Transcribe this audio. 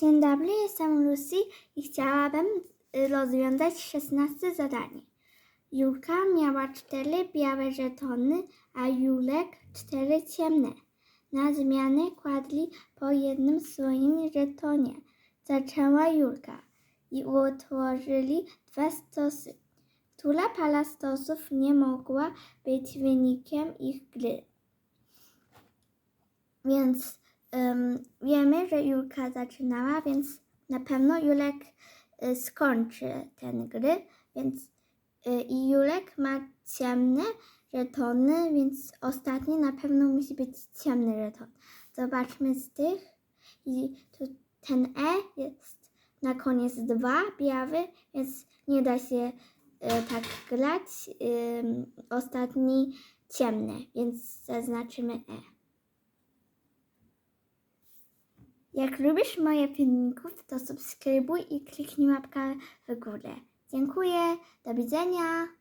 Dzień dobry, jestem Lucy i chciałabym y, rozwiązać 16 zadanie. Julka miała cztery białe żetony, a Julek cztery ciemne. Na zmianę kładli po jednym swoim żetonie. Zaczęła Julka i utworzyli dwa stosy. Która para stosów nie mogła być wynikiem ich gry. Więc Ym, wiemy, że Julka zaczynała, więc na pewno Julek y, skończy ten gry, więc y, i Julek ma ciemne żetony, więc ostatni na pewno musi być ciemny żeton. Zobaczmy z tych i tu ten E jest na koniec dwa biały, więc nie da się y, tak grać. Ym, ostatni ciemny, więc zaznaczymy E. Jak lubisz moje filmików, to subskrybuj i kliknij łapkę w górę. Dziękuję, do widzenia.